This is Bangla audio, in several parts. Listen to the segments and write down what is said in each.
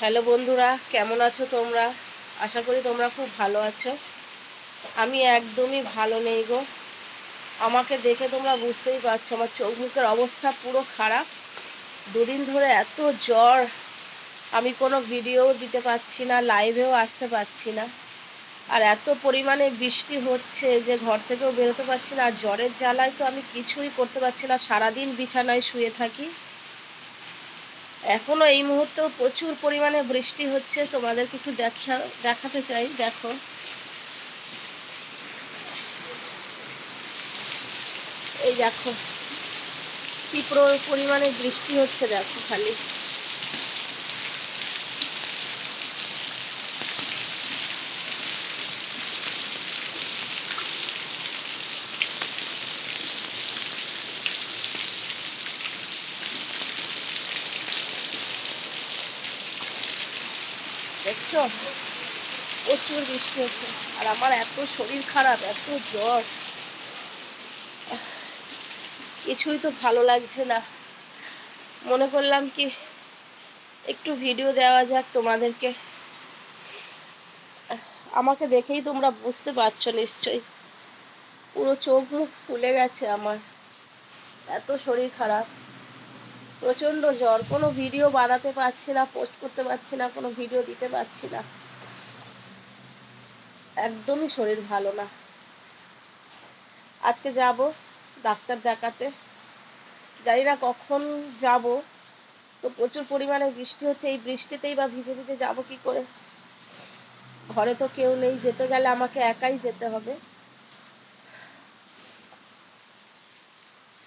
হ্যালো বন্ধুরা, কেমন আছো তোমরা? আশা করি তোমরা খুব ভালো আছো। আমি একদমই ভালো নেই গো। আমাকে দেখে তোমরা বুঝতেই পারছ, আমার চোখ মুখের অবস্থা পুরো খারাপ। দুদিন ধরে এত জ্বর, আমি কোনো ভিডিও দিতে পারছি না লাইভেও আসতে পারছি না। আর এত পরিমাণে বৃষ্টি হচ্ছে যে ঘর থেকেও বেরোতে পারছি না, আর জ্বরের জ্বালায় তো আমি কিছুই করতে পারছি না, সারাদিন বিছানায় শুয়ে থাকি। এখনও এই মুহূর্তে প্রচুর পরিমাণে বৃষ্টি হচ্ছে, তোমাদেরকে একটু দেখা, দেখাতে চাই, দেখো। এই দেখো, কি পরিমাণে বৃষ্টি হচ্ছে, দেখো খালি। দেখছ? প্রচুর বৃষ্টি হচ্ছে। আর আমার এত শরীর খারাপ, এত জ্বর। কিছুই তো ভালো লাগছে না। মনে করলাম কি, একটু ভিডিও দেওয়া যাক তোমাদেরকে। আমাকে দেখেই তোমরা বুঝতে পারছ নিশ্চয়ই। পুরো চোখ মুখ ফুলে গেছে আমার। এত শরীর খারাপ। প্রচণ্ড জ্বর। কোনো ভিডিও বানাতে পারছি না পোস্ট করতে পারছি না, কোনো ভিডিও দিতে পারছি না। একদমই শরীর ভালো না। আজকে যাব ডাক্তার দেখাতে। জানি না কখন যাব। তো প্রচুর পরিমাণে বৃষ্টি হচ্ছে। এই বৃষ্টিতেই বা ভিজে ভিজে যাব কি করে? ঘরে তো কেউ নেই। যেতে গেলে আমাকে একাই যেতে হবে।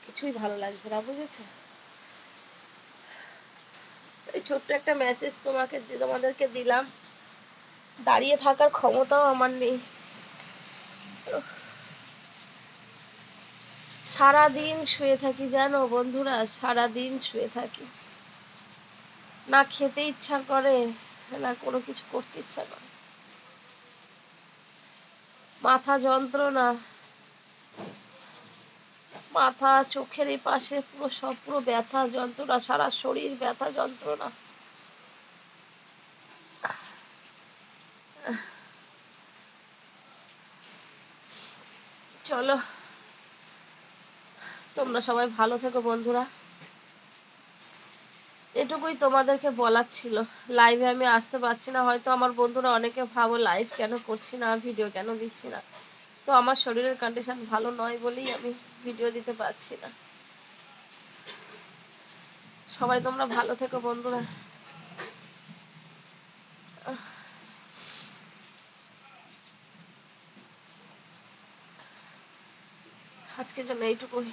কিছুই ভালো লাগছে না, বুঝেছ? ছোট্ট একটা মেসেজ তোমাকে তোমাদেরকে দিলাম। দাঁড়িয়ে থাকার ক্ষমতাও আমার নেই। সারাদিন শুয়ে থাকি, জানো বন্ধুরা, সারাদিন শুয়ে থাকি। না খেতে ইচ্ছা করে, না কোনো কিছু করতে ইচ্ছা করে। মাথা যন্ত্রণা। মাথা, চোখের এই পাশে পুরো সব, পুরো ব্যথা যন্ত্রণা, সারা শরীর ব্যথা যন্ত্রণা। চলো, তোমরা সবাই ভালো থেকো বন্ধুরা। এটুকুই তোমাদেরকে বলার ছিল। লাইভে আমি আসতে পারছি না, হয়তো আমার বন্ধুরা অনেকে ভাবো লাইভ কেন করছি না? ভিডিও কেন দিচ্ছি না? তো আমার শরীরের কন্ডিশন ভালো নয় বলেই আমি ভিডিও দিতে পারছি না। সবাই তোমরা ভালো থেকো বন্ধুরা। আজকের জন্য এইটুকুই।